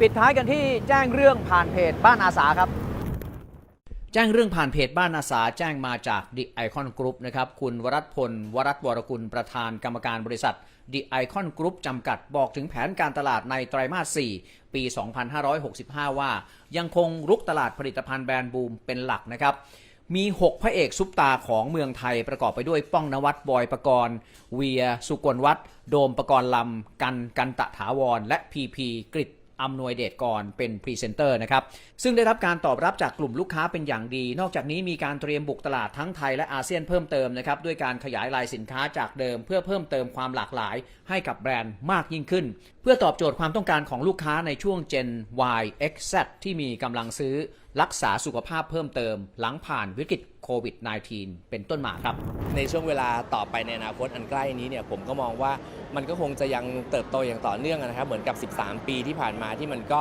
ปิดท้ายกันที่แจ้งเรื่องผ่านเพจบ้านอาสาครับ แจ้งเรื่องผ่านเพจบ้านอาสาแจ้งมาจาก The Icon Group นะครับ คุณวรัตพล วรัตวรกุลประธานกรรมการบริษัท The Icon Group จำกัดบอกถึงแผนการตลาดในไตรมาส 4 ปี 2565 ว่า ยังคงรุกตลาดผลิตภัณฑ์แบรนด์บูมเป็นหลักนะครับมี 6 พระเอกซุปตาของเมืองไทยประกอบไปด้วยป้องนวัดบอยประกรณ์ เวีย สุกลวัฒโดมประกรณ์ลำ กัน กันตะถาวร และพีพีกริ อำนวยเดชกรเป็นพรีเซนเตอร์นะครับ ซึ่งได้รับการตอบรับจากกลุ่มลูกค้าเป็นอย่างดี นอกจากนี้มีการเตรียมบุกตลาดทั้งไทยและอาเซียนเพิ่มเติมนะครับ ด้วยการขยายลายสินค้าจากเดิม เพื่อเพิ่มเติมความหลากหลาย ให้กับแบรนด์มากยิ่งขึ้น เพื่อตอบโจทย์ความต้องการของลูกค้าในช่วง Gen Y X Z ที่มีกำลังซื้อรักษาสุขภาพเพิ่มเติม หลังผ่านวิกฤตโควิด -19 เป็นต้นมาครับ ในช่วงเวลาต่อไปในอนาคตอันใกล้นี้เนี่ยผมก็มองว่ามันก็คงจะยังเติบโตอย่างต่อเนื่องนะครับ เหมือนกับ 13 ปีที่ผ่านมาที่มันก็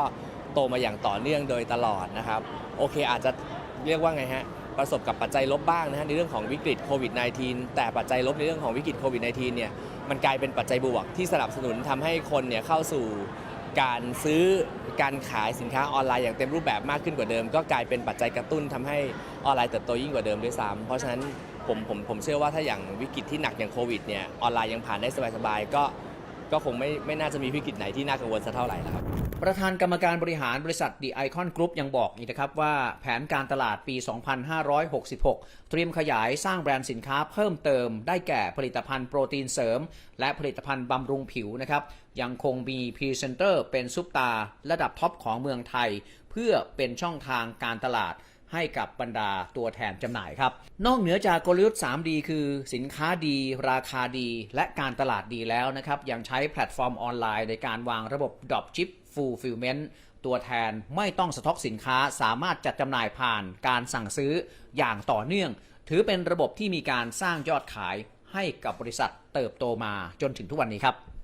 โตมาอย่างต่อเนื่องโดยตลอดนะครับ โอเคอาจจะเรียกว่าไงฮะประสบกับปัจจัยลบบ้างนะฮะในเรื่องของวิกฤตโควิด -19 แต่ปัจจัยลบในเรื่องของวิกฤตโควิด -19 เนี่ยมันกลายเป็นปัจจัยบวกที่สนับสนุนทำให้คนเนี่ยเข้าสู่ การซื้อการขายสินค้าออนไลน์อย่างเต็มรูปแบบมากขึ้นกว่าเดิม ก็กลายเป็นปัจจัยกระตุ้นทำให้ออนไลน์เติบโตยิ่งกว่าเดิมด้วยซ้ำเพราะฉะนั้นผมผมผมเชื่อว่าถ้าอย่างวิกฤตที่หนักอย่างโควิดเนี่ยออนไลน์ยังผ่านได้สบายๆก็ก็คงไม่ไม่น่าจะมีวิกฤตไหนที่น่ากังวลสักเท่าไหร่แล้วครับ ประธานกรรมการบริหารบริษัท The Icon Group ยังบอกอีกนะครับว่าแผนการตลาดปี 2566 เตรียมขยายสร้างแบรนด์สินค้าเพิ่มเติม ได้แก่ผลิตภัณฑ์โปรตีนเสริม และผลิตภัณฑ์บำรุงผิวนะครับ ยังคงมีพรีเซนเตอร์เป็นซุปตา ระดับท็อปของเมืองไทย เพื่อเป็นช่องทางการตลาดให้กับบรรดาตัวแทนจำหน่ายครับ นอกเหนือจากกลยุทธ์ 3D คือสินค้าดี ราคาดี และการตลาดดีแล้วนะครับ ยังใช้แพลตฟอร์มออนไลน์ในการวางระบบ Dropship Fulfillment ตัวแทนไม่ต้องสต็อกสินค้าสามารถจัดจำหน่ายผ่านการสั่งซื้ออย่างต่อเนื่อง ถือเป็นระบบที่มีการสร้างยอดขายให้กับบริษัทเติบโตมาจนถึงทุกวันนี้ครับ